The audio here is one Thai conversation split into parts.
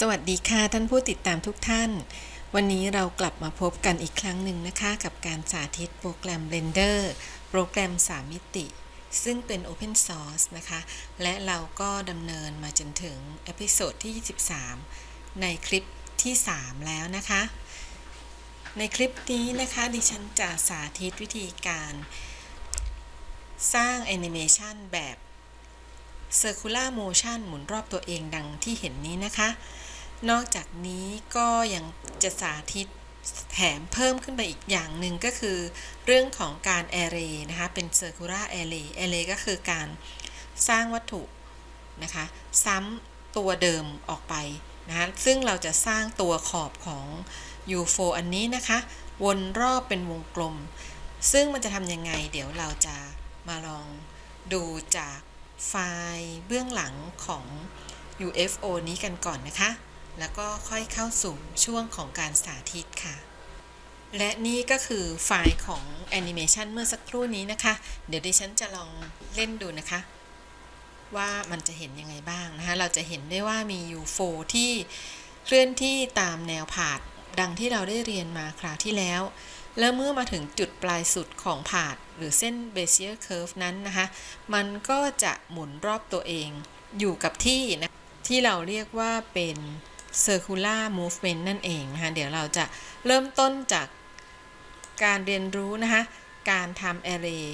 สวัสดีค่ะท่านผู้ติดตามทุกท่าน วันนี้เรากลับมาพบกันอีกครั้งหนึ่งนะคะ กับการสาธิตโปรแกรม Blender โปรแกรม 3 มิติ ซึ่งเป็น Open Source นะคะ และเราก็ดำเนินมาจนถึงเอพิโซดที่ 23 ในคลิปที่ 3 แล้วนะคะ ในคลิปนี้นะคะดิฉันจะสาธิตวิธีการ สร้างแอนิเมชันแบบ Circular Motion หมุนรอบตัวเองดังที่เห็นนี้นะคะ นอกจากนี้ก็ยังจะสาธิตแถมเพิ่มขึ้นไปอีกอย่างหนึ่งก็คือ เรื่องของการ Array นะคะเป็น Circular Array Array ก็คือการสร้างวัตถุนะคะซ้ำตัวเดิมออกไปนะคะซึ่งเราจะสร้างตัวขอบของ U4 อันนี้นะคะ วนรอบเป็นวงกลม ซึ่งมันจะทำยังไง เดี๋ยวเราจะมาลองดูจากไฟล์เบื้องหลังของ UFO นี้กันก่อนนะคะ แล้วก็ค่อยเข้าสู่ช่วงของการสาธิตค่ะ และนี่ก็คือไฟล์ของแอนิเมชันเมื่อสักครู่นี้นะคะ เดี๋ยวดิฉันจะลองเล่นดูนะคะ ว่ามันจะเห็นยังไงบ้างนะคะ เราจะเห็นได้ว่ามี U4 ที่เคลื่อนที่ตามแนวผาดดังที่เราได้เรียนมาคราวที่แล้ว แล้วเมื่อมาถึงจุดปลายสุดของผาดหรือเส้น Bezier curve นั้นนะคะ มันก็จะหมุนรอบตัวเองอยู่กับที่นะที่เราเรียกว่าเป็น circular movement นั่นเองนะคะ เดี๋ยวเราจะเริ่มต้นจากการเรียนรู้นะคะ การทำ array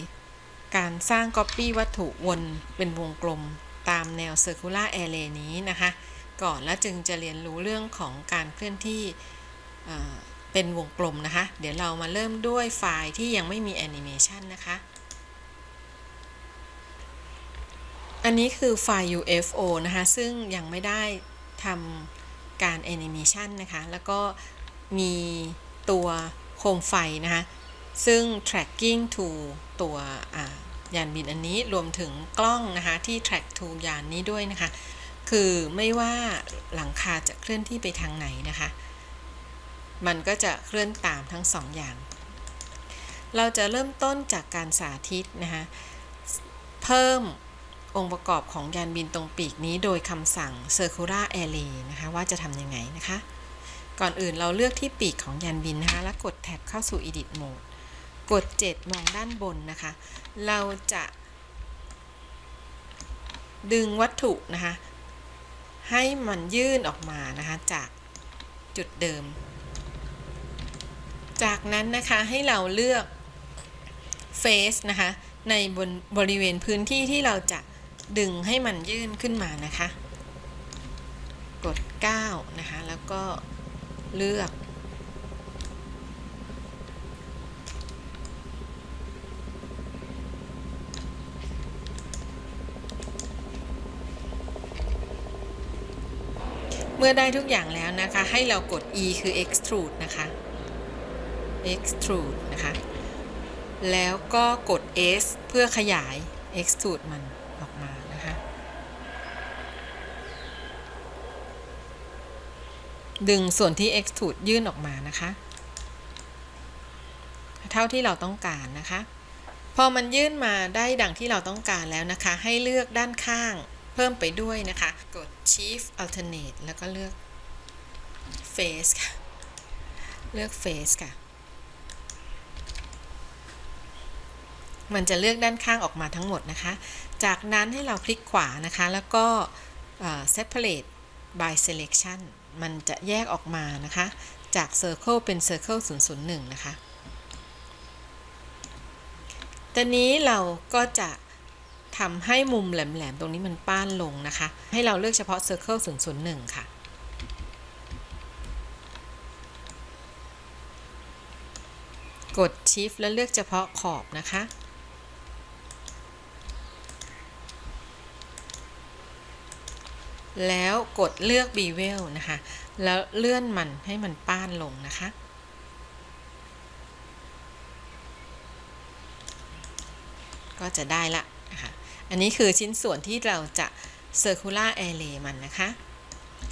การสร้าง copy วัตถุวนเป็นวงกลมตามแนว circular array นี้นะคะ ก่อนแล้วจึงจะเรียนรู้เรื่องของการเคลื่อนที่เอ่อเป็นวงกลมนะคะ เดี๋ยวเรามาเริ่มด้วยไฟล์ที่ยังไม่มีแอนิเมชันนะคะ อันนี้คือไฟล์ UFO นะคะ ซึ่งยังไม่ได้ทำ การแอนิเมชันนะคะ แล้วก็มีตัวโคมไฟนะคะ ซึ่ง tracking to ตัวยานบินอันนี้รวมถึงกล้องนะคะ ที่ track to ยานนี้ด้วยนะคะ คือไม่ว่าหลังคาจะเคลื่อนที่ไปทางไหนนะคะ มันก็จะเคลื่อนตามทั้งสองอย่าง เราจะเริ่มต้นจากการสาธิตนะคะ เพิ่ม องค์ประกอบของยานบินตรงปีกนี้โดยคำสั่ง circular array นะคะ ว่าจะทำยังไงนะคะ ก่อนอื่นเราเลือกที่ปีกของยานบินนะคะ แล้วกดแท็บเข้าสู่ edit mode กด 7 มองด้านบนนะคะ เราจะดึงวัตถุนะคะ ให้มันยื่นออกมานะคะ จากจุดเดิม จากนั้นนะคะให้เราเลือก face นะคะในบนบริเวณพื้นที่ที่เราจะ ดึงให้มันยื่นขึ้นมานะคะ กด 9 นะคะ แล้วก็เลือก เมื่อได้ทุกอย่างแล้วนะคะ ให้เรากด E คือ extrude นะคะ extrude นะคะ แล้วก็กด S เพื่อขยาย extrude มัน ออกมานะคะ ดึงส่วนที่ extrude ยื่นออกมานะคะ เท่าที่เราต้องการนะคะ พอมันยื่นมาได้ดังที่เราต้องการแล้วนะคะ ให้เลือกด้านข้างเพิ่มไปด้วยนะคะ กด Shift Alternate แล้วก็เลือก Face ค่ะ เลือก Face ค่ะ มันจะเลือกด้านข้างออกมาทั้งหมดนะคะ จากนั้นให้เราคลิกขวานะคะ แล้วก็ separate by selection มันจะแยกออกมานะคะ จาก circle เป็น circle 001 นะคะ ตอนนี้เราก็จะทำให้มุมแหลมๆ ตรงนี้มันป้านลงนะคะ ให้เราเลือกเฉพาะ circle 001 ค่ะกด shift แล้วเลือกเฉพาะขอบนะคะ แล้วกดเลือก bevel นะคะ แล้วเลื่อนมันให้มันป้านลงนะคะ ก็จะได้ละนะคะอันนี้คือชิ้นส่วนที่เราจะ circular array มันนะคะ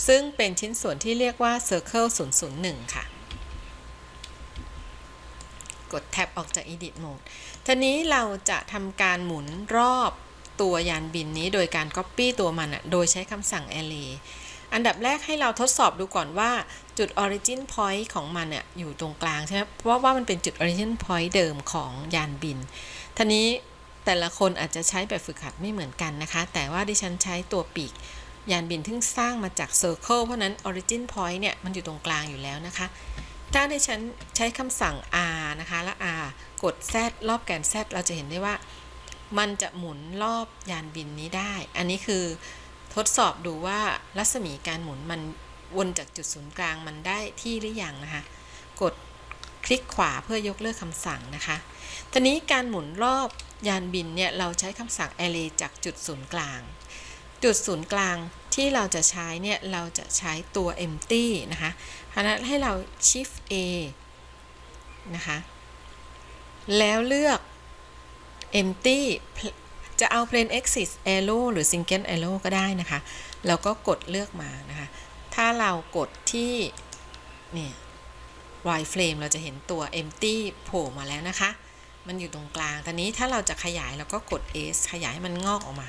ซึ่งเป็นชิ้นส่วนที่เรียกว่า circle 001 ค่ะ กดแท็บออกจาก edit mode ทีนี้เราจะทำการหมุนรอบ ตัวยานบินนี้โดยการ copy ตัวมันโดยใช้คำสั่ง array อันดับแรกให้เราทดสอบดูก่อนว่าจุด origin point ของมันเนี่ยอยู่ตรงกลางใช่ไหมเพราะว่ามันเป็นจุด origin point เดิมของยานบินทีนี้แต่ละคนอาจจะใช้แบบฝึกหัดไม่เหมือนกันนะคะ แต่ว่าดิฉันใช้ตัวปีกยานบินที่สร้างมาจาก circle เพราะนั้น origin point เนี่ยมันอยู่ตรงกลางอยู่แล้วนะคะ ถ้าดิฉันใช้คำสั่ง r นะคะ แล้ว r กด z รอบแกน z เราจะเห็นได้ว่า มันจะหมุนรอบยานบินนี้ได้ อันนี้คือทดสอบดูว่ารัศมีการหมุนมันวนจากจุดศูนย์กลางมันได้ที่หรือยังนะคะ กดคลิกขวาเพื่อยกเลิกคำสั่งนะคะ ทีนี้การหมุนรอบยานบินเนี่ยเราใช้คำสั่ง array จากจุดศูนย์กลาง จุดศูนย์กลางที่เราจะใช้เนี่ยเราจะใช้ตัว empty นะคะเพะนั้นให้เรา shift a นะคะ แล้วเลือก empty จะเอา plain axis arrow หรือ single arrow ก็ได้นะคะ แล้วก็กดเลือกมานะคะ ถ้าเรากดที่เนี่ย y frame เราจะเห็นตัว empty โผล่มาแล้วนะคะ มันอยู่ตรงกลาง ตอนนี้ถ้าเราจะขยายเราก็กด s ขยายให้มันงอกออกมา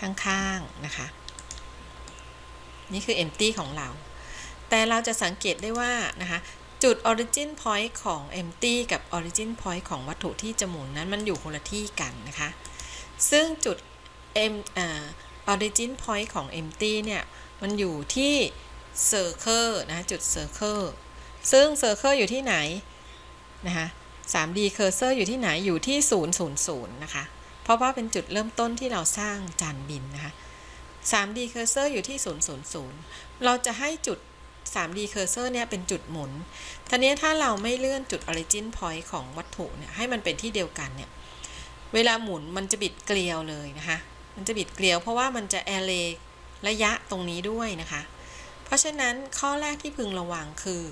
ข้างๆนะคะ นี่คือ empty ของเรา แต่เราจะสังเกตได้ว่านะคะ จุด origin point ของ empty กับ origin point ของวัตถุที่จะหมุนนั้นมันอยู่คนละที่กันนะคะ ซึ่งจุด m อ origin point ของ empty เนี่ย มันอยู่ที่ circle นะจุด circle ซึ่ง circle อยู่ที่ไหนนะคะ 3D cursor อยู่ที่ไหนอยู่ที่ 000 นะคะ เพราะว่าเป็นจุดเริ่มต้นที่เราสร้างจานบินนะคะ 3D cursor อยู่ที่ 000 เราจะให้จุด 3D cursor เนี่ยเป็นจุดหมุนทีนี้ถ้าเราไม่เลื่อนจุด origin point ของวัตถุเนี่ยให้มันเป็นที่เดียวกันเนี่ย เวลาหมุนมันจะบิดเกลียวเลยนะคะ มันจะบิดเกลียวเพราะว่ามันจะ array ระยะตรงนี้ด้วยนะคะ เพราะฉะนั้นข้อแรกที่พึงระวังคือ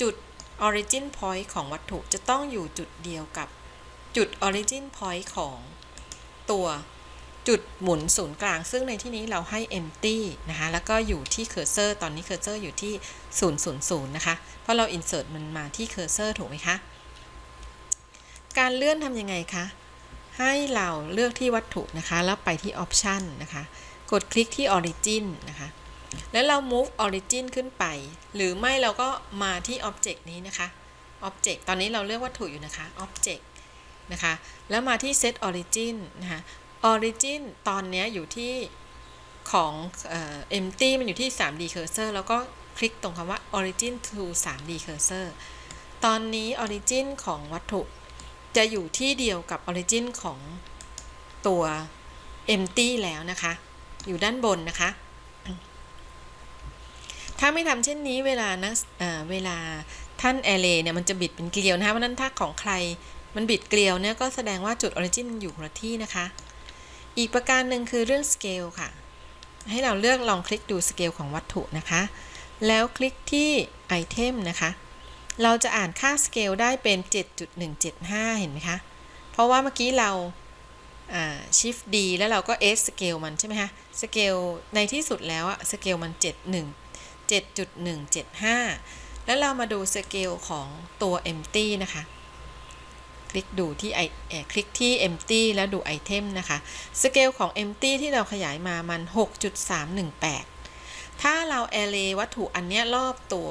จุด origin point ของวัตถุจะต้องอยู่จุดเดียวกับจุด origin point ของตัว จุดหมุนศูนย์กลาง ซึ่งในที่นี้เราให้ empty นะคะ แล้วก็อยู่ที่ cursor ตอนนี้ cursor อร์อยู่ที่ 000 นะคะ เพราะเรา insert มันมาที่ cursor ถูกไหมคะ การเลื่อนทำยังไงคะ ให้เราเลือกที่วัตถุนะคะ แล้วไปที่ option นะคะ กดคลิกที่ origin นะคะ แล้วเรา move origin ขึ้นไป หรือไม่เราก็มาที่ object นี้นะคะ object ตอนนี้เราเลือกวัตถุอยู่นะคะ object นะคะ แล้วมาที่ set origin นะคะ origin ตอนนี้อยู่ที่ของเอ่อ empty มันอยู่ที่ 3D cursor แล้วก็คลิกตรงคำว่า origin to 3D cursor ตอนนี้ origin ของวัตถุ จะอยู่ที่เดียวกับ origin ของตัว empty แล้วนะคะ อยู่ด้านบนนะคะ ถ้าไม่ทำเช่นนี้เวลานะเเวลาท่าน array เนี่ยมันจะบิดเป็นเกลียวนะคะเพราะนั้นถ้าของใครมันบิดเกลียวเนี่ยก็แสดงว่าจุด origin มันอยู่คนละที่นะคะ อีกประการหนึ่งคือเรื่อง scale ค่ะ ให้เราเลือกลองคลิกดู scale ของวัตถุนะคะ แล้วคลิกที่ item นะคะ เราจะอ่านค่า scale ได้เป็น 7.175 เห็นไหมคะ เพราะว่าเมื่อกี้เรา shift D แล้วเราก็ S scale มันใช่ไหมคะ scale ในที่สุดแล้วอะ scale มัน 71 7.175 แล้วเรามาดู scale ของตัว empty นะคะ คลิกดูที่ไอคลิกที่ empty แล้วดู item นะคะ scale ของ empty ที่เราขยายมามัน 6.318 ถ้าเรา array วัตถุอันเนี้ยรอบตัว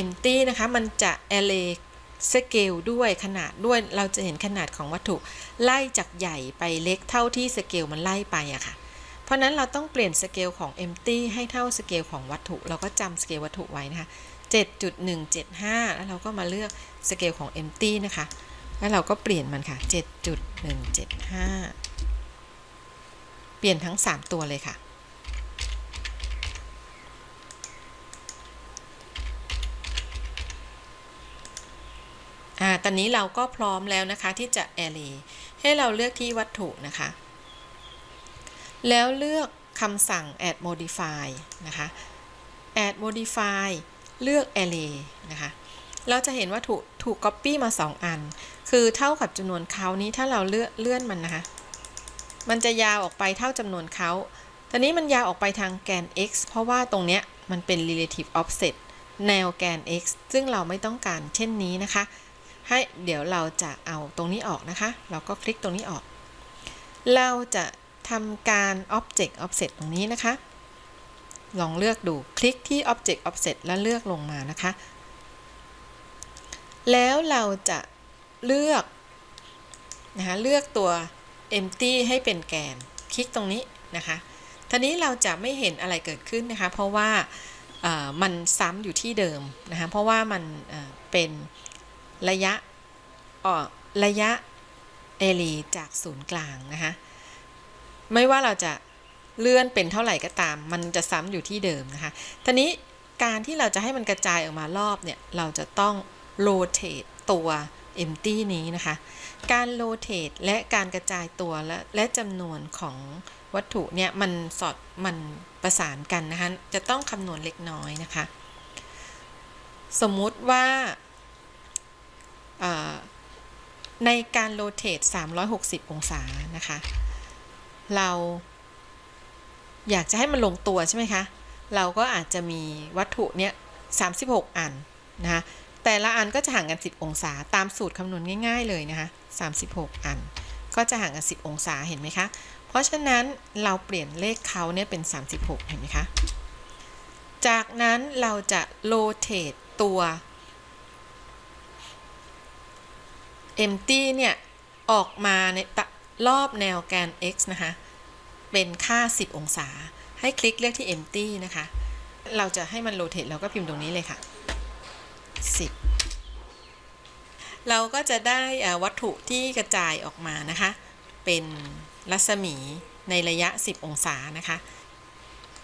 empty นะคะ มันจะ array scale ด้วยขนาดด้วยเราจะเห็นขนาดของวัตถุไล่จากใหญ่ไปเล็กเท่าที่ scale มันไล่ไปอะค่ะ เพราะนั้นเราต้องเปลี่ยน scale ของ empty ให้เท่า scale ของวัตถุ เราก็จำ scale วัตถุไว้นะคะ7.175 แล้วเราก็มาเลือก scale ของ empty นะคะ แล้วเราก็เปลี่ยนมันค่ะ 7.175 เปลี่ยนทั้ง 3 ตัวเลยค่ะ อ่า ตอนนี้เราก็พร้อมแล้วนะคะที่จะ array ให้เราเลือกที่วัตถุนะคะ แล้วเลือกคำสั่ง add modify นะคะ add modify เลือก array นะคะ เราจะเห็นว่าถูกถูก copy มา 2 อัน คือเท่ากับจำนวนเขานี้ถ้าเราเลื่อนเลื่อนมันนะคะมันจะยาวออกไปเท่าจำนวนเขาตอนนี้มันยาวออกไปทางแกน x เพราะว่าตรงเนี้ยมันเป็น relative offset แนวแกน x ซึ่งเราไม่ต้องการเช่นนี้นะคะ ให้เดี๋ยวเราจะเอาตรงนี้ออกนะคะ เราก็คลิกตรงนี้ออก เราจะทำการ object offset ตรงนี้นะคะ ลองเลือกดู คลิกที่ Object Offset แล้วเลือกลงมานะคะ แล้วเราจะเลือกนะคะเลือกตัว empty ให้เป็นแกน คลิกตรงนี้นะคะทีนี้เราจะไม่เห็นอะไรเกิดขึ้นนะคะ เพราะว่ามันซ้ำอยู่ที่เดิมนะคะ เพราะว่ามันเป็นระยะระยะเอลีจากศูนย์กลางนะคะ ไม่ว่าเราจะเลื่อนเป็นเท่าไหร่ก็ตาม มันจะซ้ำอยู่ที่เดิมนะคะทีนี้การที่เราจะให้มันกระจายออกมารอบเนี่ย เราจะต้อง rotate ตัว empty นี้นะคะ การ rotate และการกระจายตัวและและจำนวนของวัตถุเนี่ยมันสอดมันประสานกันนะคะ จะต้องคำนวณเล็กน้อยนะคะ สมมุติว่าในการ rotate 360 องศานะคะ เราอยากจะให้มันลงตัวใช่ไหมคะ เราก็อาจจะมีวัตถุเนี้ย36 อันนะคะ แต่ละอันก็จะห่างกัน 10 องศาตามสูตรคำนวณง่าย ๆ เลยนะคะ 36 อัน ก็จะห่างกัน 10 องศาเห็นไหมคะ เพราะฉะนั้นเราเปลี่ยนเลขเขาเนี่ยเป็น 36 เห็นไหมคะ จากนั้นเราจะโ o เ a t e ตัว empty เนี่ย ออกมาในรอบแนวแกน x นะคะ เป็นค่า 10 องศา ให้คลิกเลือกที่ empty นะคะ เราจะให้มันโ o เ a t e เราก็พิมพ์ตรงนี้เลยค่ะ 10 เราก็จะได้วัตถุที่กระจายออกมานะคะ เป็นรัศมีในระยะ 10 องศานะคะ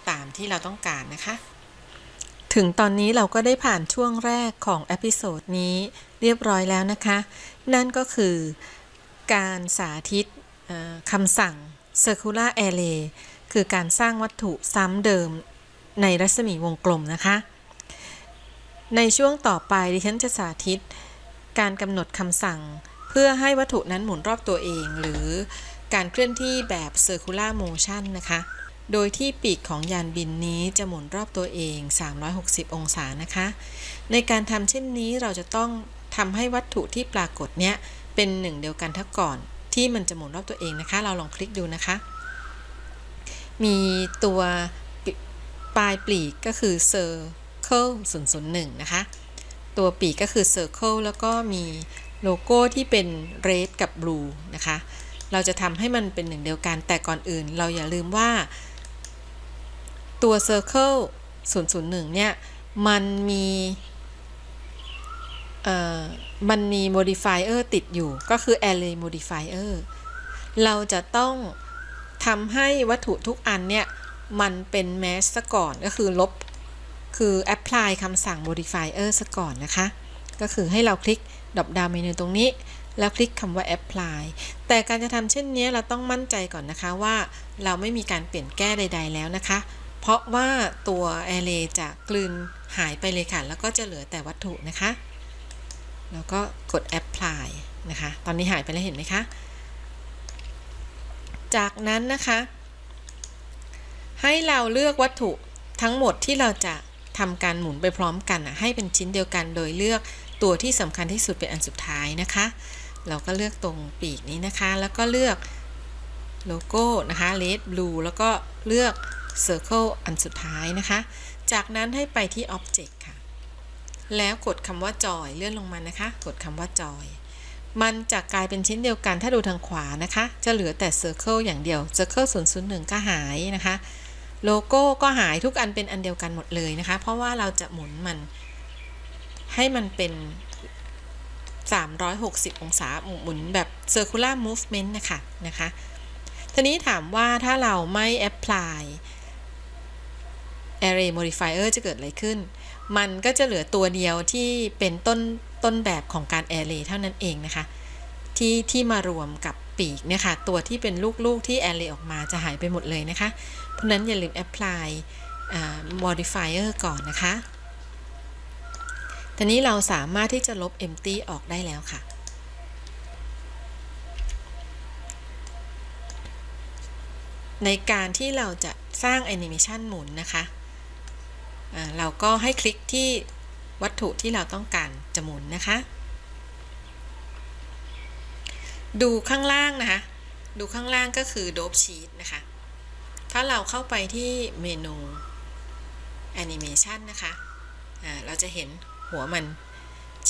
ตามที่เราต้องการนะคะ ถึงตอนนี้เราก็ได้ผ่านช่วงแรกของเอพิโซดนี้เรียบร้อยแล้วนะคะ นั่นก็คือการสาธิตคำสั่ง circular array คือการสร้างวัตถุซ้ำเดิมในรัศมีวงกลมนะคะ ในช่วงต่อไปดิฉันจะสาธิต การกำหนดคำสั่ง เพื่อให้วัตถุนั้นหมุนรอบตัวเอง หรือการเคลื่อนที่แบบ circular motion นะคะ โดยที่ปีกของยานบินนี้จะหมุนรอบตัวเอง 360 องศานะคะ ในการทำเช่นนี้เราจะต้องทำให้วัตถุที่ปรากฏเนี้ยเป็นหนึ่งเดียวกันทั้งก่อน ที่มันจะหมุนรอบตัวเองนะคะ เราลองคลิกดูนะคะ มีตัวปลายปีกก็คือ circle 001 นะคะ ตัวปีกก็คือ circle แล้วก็มีโลโก้ที่เป็น red กับ blue นะคะ เราจะทำให้มันเป็นหนึ่งเดียวกัน แต่ก่อนอื่นเราอย่าลืมว่า ตัว circle 001 เนี่ย มันมีมันมี modifier ติดอยู่ก็คือ array modifier เราจะต้องทำให้วัตถุทุกอันเนี่ย มันเป็น match ซะก่อนก็คือลบ คือ apply คำสั่ง modifier ซะก่อนนะคะ ก็คือให้เราคลิกดรอปดาวเมนูตรงนี้ แล้วคลิกคำว่า apply แต่การจะทำเช่นนี้เราต้องมั่นใจก่อนนะคะว่าเราไม่มีการเปลี่ยนแก้ใด ๆ แล้วนะคะ เพราะว่าตัว array จะกลืนหายไปเลยค่ะ แล้วก็จะเหลือแต่วัตถุนะคะ แล้วก็กด apply นะคะ ตอนนี้หายไปแล้วเห็นไหมคะ จากนั้นนะคะ ให้เราเลือกวัตถุทั้งหมดที่เราจะ ทำการหมุนไปพร้อมกันนะให้เป็นชิ้นเดียวกันโดยเลือกตัวที่สำคัญที่สุดเป็นอันสุดท้ายนะคะ เราก็เลือกตรงปีกนี้นะคะ แล้วก็เลือกโลโก้นะคะ red blue แล้วก็เลือก circle อันสุดท้ายนะคะ จากนั้นให้ไปที่ object ค่ะ แล้วกดคำว่า joy เลื่อนลงมานะคะ กดคำว่า joy มันจะกลายเป็นชิ้นเดียวกันถ้าดูทางขวานะคะ จะเหลือแต่ circle อย่างเดียว circle 001 ก็หายนะคะ โลโก้ก็หายทุกอันเป็นอันเดียวกันหมดเลยนะคะ เพราะว่าเราจะหมุนมันให้มันเป็น 360 องศาหมุนแบบ circular movement นะคะนะคะทีนี้ถามว่าถ้าเราไม่ apply array modifier จะเกิดอะไรขึ้น มันก็จะเหลือตัวเดียวที่เป็นต้นต้นแบบของการ array เท่านั้นเองนะคะ ที่ที่มารวมกับปีกเนี่ยค่ะ ตัวที่เป็นลูกๆที่ array ออกมาจะหายไปหมดเลยนะคะ ราะนั้นอย่าลืม apply อ่า modifier ก่อนนะคะทีนี้เราสามารถที่จะลบ empty ออกได้แล้วค่ะ ในการที่เราจะสร้างแอนิเมชันหมุนนะคะ เราก็ให้คลิกที่วัตถุที่เราต้องการจะหมุนนะคะ ดูข้างล่างนะคะ ดูข้างล่างก็คือ dope sheet นะคะ ถ้าเราเข้าไปที่เมนู Animation นะคะเราจะเห็นหัวมัน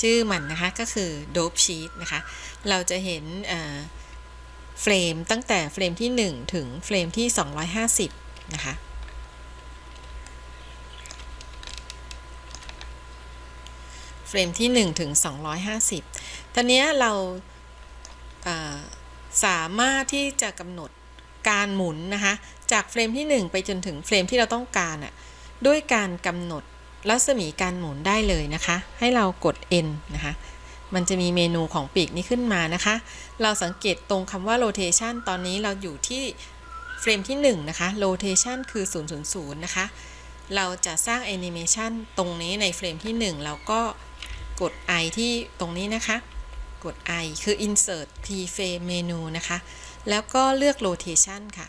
ชื่อมันนะคะก็คือ Dope Sheet นะคะ เราจะเห็นเฟรมตั้งแต่เฟรมที่ 1 ถึงเฟรมที่ 250 นะคะ เฟรมที่ 1 ถึง 250ตอนนี้เราเอ่อสามารถที่จะกำหนดการหมุนนะคะ จากเฟรมที่ 1 ไปจนถึงเฟรมที่เราต้องการอะด้วยการกำหนดรัศมีการหมุนได้เลยนะคะ ให้เรากด N นะคะ มันจะมีเมนูของปีกนี้ขึ้นมานะคะ เราสังเกตตรงคำว่า rotation ตอนนี้เราอยู่ที่เฟรมที่ 1 นะคะ rotation คือ 000 นะคะ เราจะสร้าง animation ตรงนี้ในเฟรมที่ 1 เราก็กด I ที่ตรงนี้นะคะ กด I คือ insert keyframe menu นะคะ แล้วก็เลือก rotation ค่ะ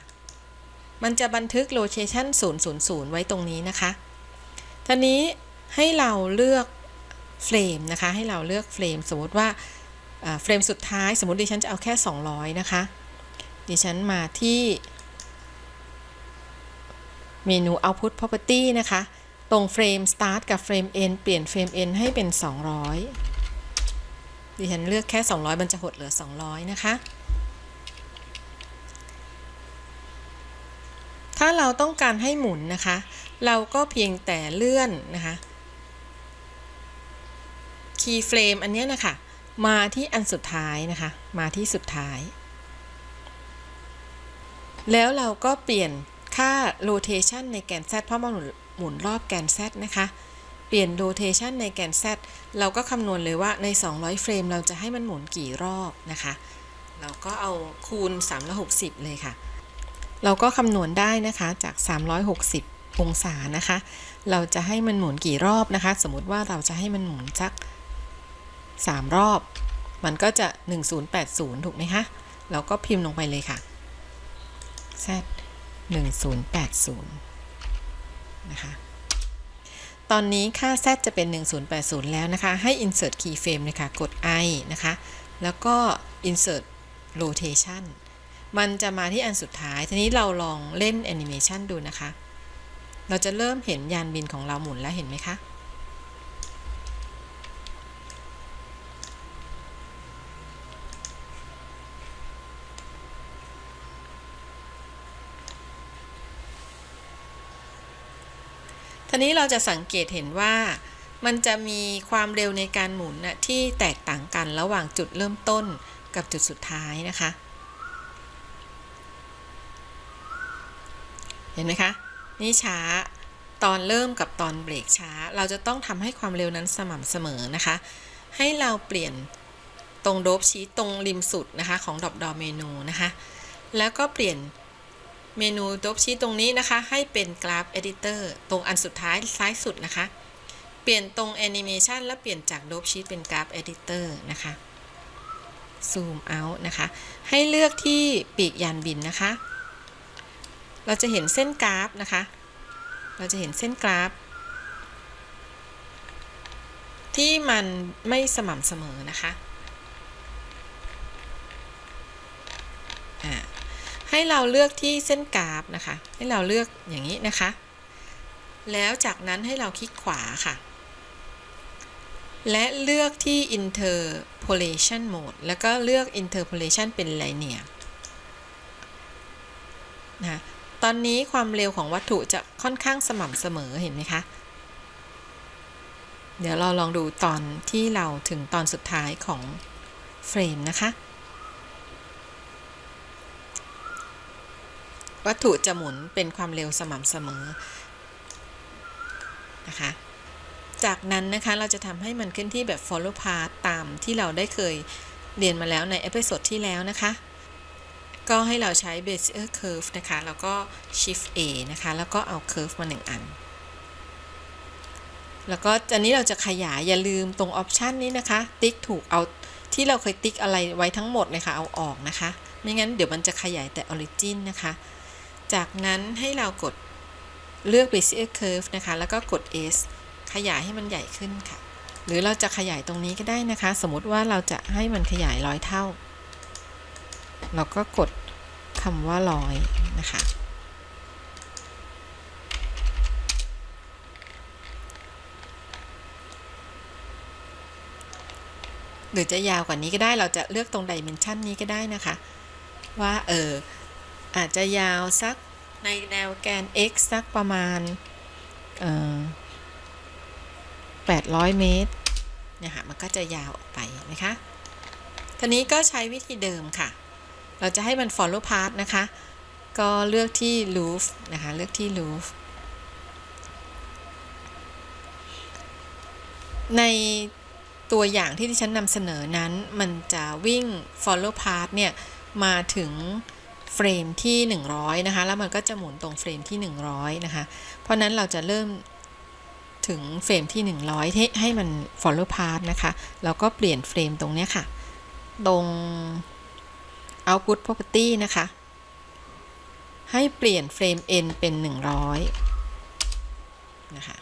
มันจะบันทึก rotation 000 ไว้ตรงนี้นะคะทีนี้ให้เราเลือกเฟรมนะคะ ให้เราเลือกเฟรม สมมติว่าอ่าเฟรมสุดท้าย สมมติดิฉันจะเอาแค่ 200 นะคะ ดิฉันมาที่เมนู output property นะคะ ตรงเฟรม start กับเฟรม end เปลี่ยนเฟรม end ให้เป็น 200 ดิฉันเลือกแค่ 200 มันจะหดเหลือ 200 นะคะ ถ้าเราต้องการให้หมุนนะคะ เราก็เพียงแต่เลื่อนนะคะคีย์เฟรมอันนี้นะคะ มาที่อันสุดท้ายนะคะ มาที่สุดท้าย แล้วเราก็เปลี่ยนค่า rotation ในแกน z เพราะมันหมุนรอบแกน z นะคะ เปลี่ยน rotation ในแกน z เราก็คำนวณเลยว่าใน 200 เฟรม เราจะให้มันหมุนกี่รอบนะคะ เราก็เอาคูณ360 เลยค่ะ เราก็คำนวณได้นะคะจาก 360 องศานะคะ เราจะให้มันหมุนกี่รอบนะคะ สมมติว่าเราจะให้มันหมุนสัก 3 รอบ มันก็จะ 1080 ถูกไหมคะเราก็พิมพ์ลงไปเลยค่ะ z 1080 นะคะ ตอนนี้ค่า z จะเป็น 1080 แล้วนะคะ ให้ insert keyframe เลยค่ะ กด i นะคะ แล้วก็ insert rotation มันจะมาที่อันสุดท้าย ทีนี้เราลองเล่นแอนิเมชันดูนะคะ เราจะเริ่มเห็นยานบินของเราหมุนแล้วเห็นไหมคะ ทีนี้เราจะสังเกตเห็นว่ามันจะมีความเร็วในการหมุนนะที่แตกต่างกันระหว่างจุดเริ่มต้นกับจุดสุดท้ายนะคะ เห็นไหมคะ นี่ช้า ตอนเริ่มกับตอนเบรกช้า เราจะต้องทำให้ความเร็วนั้นสม่ำเสมอนะคะ ให้เราเปลี่ยนตรงโดบชีตตรงริมสุดนะคะของดอปดอเมนูนะคะ แล้วก็เปลี่ยนเมนูโดบชีตตรงนี้นะคะ ให้เป็นกราฟเอดิเตอร์ตรงอันสุดท้ายซ้ายสุดนะคะ เปลี่ยนตรงแอนิเมชันแล้วเปลี่ยนจากโดบชีตเป็นกราฟเอดิเตอร์นะคะซูมเอาท์นะคะ ให้เลือกที่ปีกยานบินนะคะ เราจะเห็นเส้นกราฟนะคะ เราจะเห็นเส้นกราฟ ที่มันไม่สม่ำเสมอนะคะให้เราเลือกที่เส้นกราฟนะคะ ให้เราเลือกอย่างนี้นะคะ แล้วจากนั้นให้เราคลิกขวาค่ะ และเลือกที่ interpolation mode แล้วก็เลือก interpolation เป็น linear นะ ตอนนี้ความเร็วของวัตถุจะค่อนข้างสม่ำเสมอเห็นไหมคะ เดี๋ยวเราลองดูตอนที่เราถึงตอนสุดท้ายของเฟรมนะคะ วัตถุจะหมุนเป็นความเร็วสม่ำเสมอนะคะ จากนั้นนะคะเราจะทำให้มันเคลื่อนที่แบบ follow path ตามที่เราได้เคยเรียนมาแล้วในเอพิโซดที่แล้วนะคะ ก็ให้เราใช้ Bezier curve นะคะ แล้วก็ shift A นะคะ แล้วก็เอา curve มาหนึ่งอัน แล้วก็อันนี้เราจะขยายอย่าลืมตรงออปชันนี้นะคะ ติ๊กถูกเอาที่เราเคยติ๊กอะไรไว้ทั้งหมดเลยค่ะ เอาออกนะคะ ไม่งั้นเดี๋ยวมันจะขยายแต่ origin นะคะ จากนั้นให้เรากดเลือก Bezier curve นะคะ แล้วก็กด S ขยายให้มันใหญ่ขึ้นค่ะ หรือเราจะขยายตรงนี้ก็ได้นะคะ สมมติว่าเราจะให้มันขยายร้อยเท่า เราก็กดคำว่าร้อยนะคะหรือจะยาวกว่านี้ก็ได้เราจะเลือกตรงดิเมนชันนี้ก็ได้นะคะ ว่าเอออาจจะยาวสักในแนวแกน x สักประมาณเออ800 เมตรเนี่ยค่ะมันก็จะยาวออกไปนะคะทีนี้ก็ใช้วิธีเดิมค่ะ เราจะให้มัน follow path นะคะ ก็เลือกที่ roof นะคะ เลือกที่ roof ในตัวอย่างที่ที่ฉันนำเสนอนั้น มันจะวิ่ง follow path เนี่ย มาถึงเฟรมที่ 100 นะคะ แล้วมันก็จะหมุนตรงเฟรมที่ 100 นะคะ เพราะนั้นเราจะเริ่มถึงเฟรมที่ 100 ให้ให้มัน follow path นะคะ แล้วก็เปลี่ยนเฟรมตรงนี้ค่ะ ตรง output property นะคะ ให้เปลี่ยนเฟรม n เป็น 100 นะคะ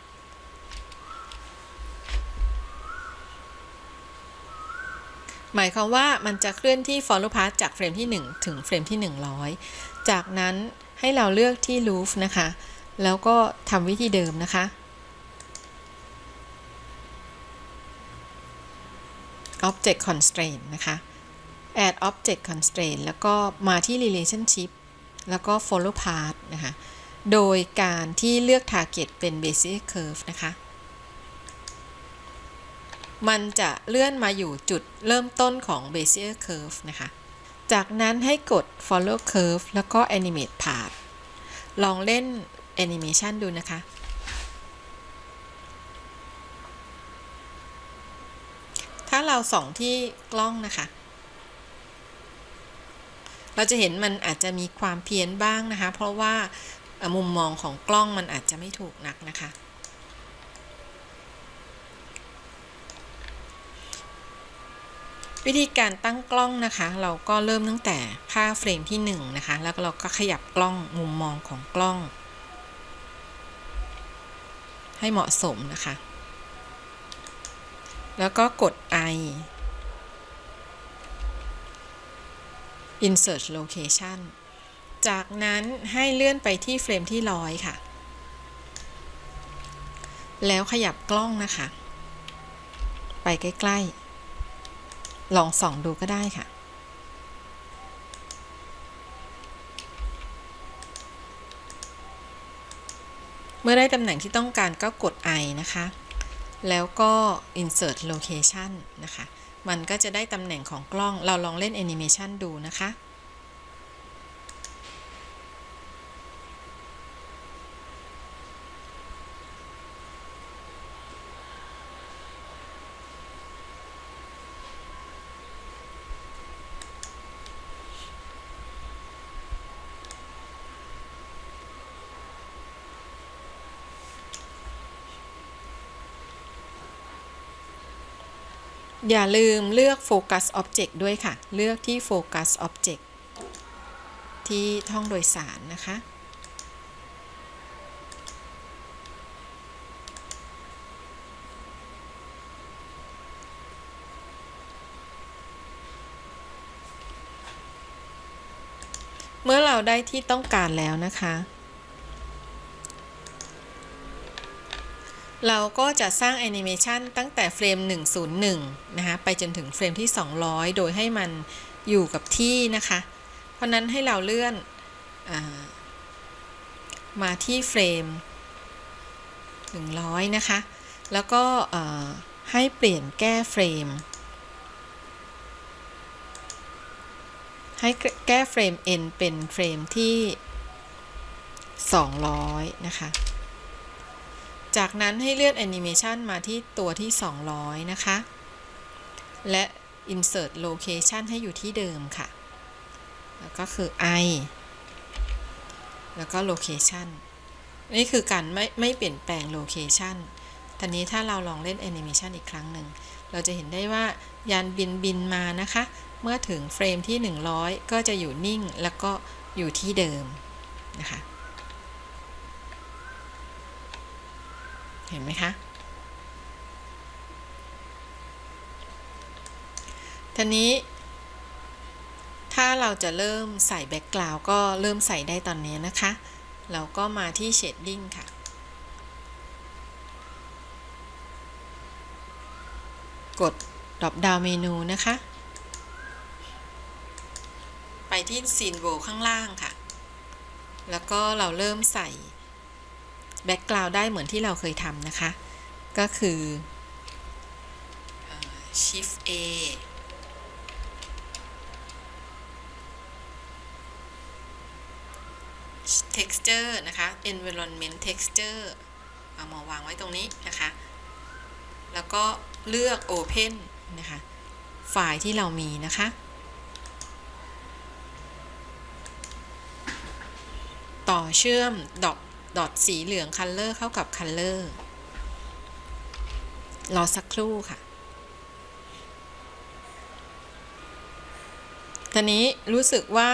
หมายความว่ามันจะเคลื่อนที่ follow path จากเฟรมที่ 1 ถึงเฟรมที่ 100 จากนั้นให้เราเลือกที่ loop นะคะ แล้วก็ทำวิธีเดิมนะคะ object constraint นะคะ add object constraint แล้วก็มาที่ relationship แล้วก็ follow path นะคะ โดยการที่เลือก target เป็น Bezier curve นะคะ มันจะเลื่อนมาอยู่จุดเริ่มต้นของ Bezier curve นะคะ จากนั้นให้กด follow curve แล้วก็ animate path ลองเล่น animation ดูนะคะถ้าเราส่องที่กล้องนะคะ เราจะเห็นมันอาจจะมีความเพี้ยนบ้างนะคะ เพราะว่ามุมมองของกล้องมันอาจจะไม่ถูกนักนะคะวิธีการตั้งกล้องนะคะ เราก็เริ่มตั้งแต่ค่าเฟรมที่1นะคะ แล้วเราก็ขยับกล้องมุมมองของกล้อง ให้เหมาะสมนะคะ แล้วก็กด I insert location จากนั้นให้เลื่อนไปที่เฟรมที่ร้อยค่ะ แล้วขยับกล้องนะคะ ไปใกล้ๆ ลองส่องดูก็ได้ค่ะ เมื่อได้ตำแหน่งที่ต้องการก็กด I นะคะ แล้วก็ insert location นะคะ มันก็จะได้ตำแหน่งของกล้อง เราลองเล่นแอนิเมชันดูนะคะ อย่าลืมเลือก Focus Object ด้วยค่ะ เลือกที่ Focus Object ที่ห้องโดยสารนะคะ เมื่อเราได้ที่ต้องการแล้วนะคะ เราก็จะสร้างแอนิเมชันตั้งแต่เฟรม 101 นะคะ ไปจนถึงเฟรมที่ 200 โดยให้มันอยู่กับที่นะคะ เพราะนั้นให้เราเลื่อนอมาที่เฟรม 100 นะคะ แล้วก็ให้เปลี่ยนแก้เฟรม ให้แก้เฟรม n เป็นเฟรมที่ 200 นะคะ จากนั้นให้เลื่อน Animation มาที่ตัวที่ 200 นะคะ และ Insert Location ให้อยู่ที่เดิมค่ะ แล้วก็คือ I แล้วก็ Location นี่คือการไม่ไม่เปลี่ยนแปลง Location ทีนี้ถ้าเราลองเล่น Animation อีกครั้งหนึ่ง เราจะเห็นได้ว่ายานบินบินมานะคะ เมื่อถึงเฟรมที่ 100 ก็จะอยู่นิ่งแล้วก็อยู่ที่เดิมนะคะ เห็นไหมคะทีนี้ ถ้าเราจะเริ่มใส่แบ็กกราวก็เริ่มใส่ได้ตอนนี้นะคะ เราก็มาที่เชดดิ้งค่ะกดดรอปดาวเมนูนะคะ ไปที่ซีนโวข้างล่างค่ะ แล้วก็เราเริ่มใส่ แบ็กกราวด์ได้เหมือนที่เราเคยทำนะคะ ก็คือ Shift A texture นะคะ environment texture เอามาวางไว้ตรงนี้นะคะ แล้วก็เลือก open นะคะ ไฟล์ที่เรามีนะคะ ต่อเชื่อมดอท ดอทสีเหลือง color เข้ากับ color รอสักครู่ค่ะตอนนี้รู้สึกว่า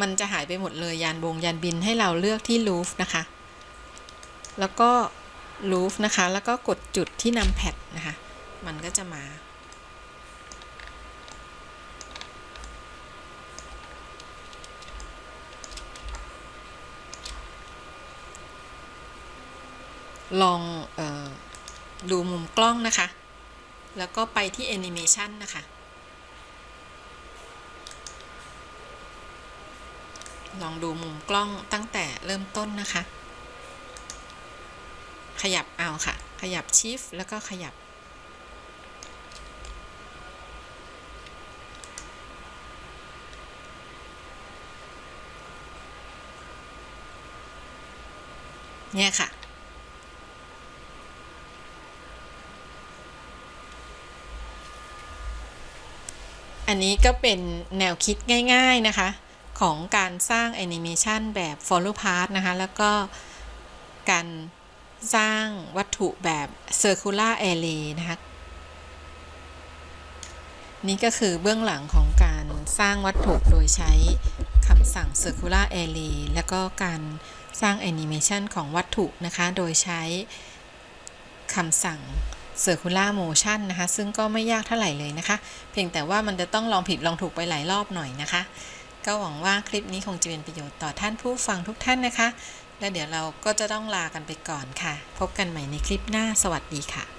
มันจะหายไปหมดเลยยานบงยานบินให้เราเลือกที่ roof นะคะ แล้วก็ roof นะคะ แล้วก็กดจุดที่นำแพดนะคะ มันก็จะมา ลองออดูมุมกล้องนะคะ แล้วก็ไปที่ Animation นะคะ ลองดูมุมกล้องตั้งแต่เริ่มต้นนะคะ ขยับเอาค่ะ ขยับชิฟแล้วก็ขยับ เนี่ยค่ะ อันนี้ก็เป็นแนวคิดง่ายๆนะคะ ของการสร้างแอนิเมชันแบบ follow path นะคะ แล้วก็การสร้างวัตถุแบบ circular array นะคะนี่ก็คือเบื้องหลังของการสร้างวัตถุโดยใช้คำสั่ง circular array แล้วก็การสร้างแอนิเมชันของวัตถุนะคะ โดยใช้คำสั่ง circular motion นะคะ ซึ่งก็ไม่ยากเท่าไหร่เลยนะคะ เพียงแต่ว่ามันจะต้องลองผิดลองถูกไปหลายรอบหน่อยนะคะ ก็หวังว่าคลิปนี้คงจะเป็นประโยชน์ต่อท่านผู้ฟังทุกท่านนะคะ และเดี๋ยวเราก็จะต้องลากันไปก่อนค่ะ พบกันใหม่ในคลิปหน้า สวัสดีค่ะ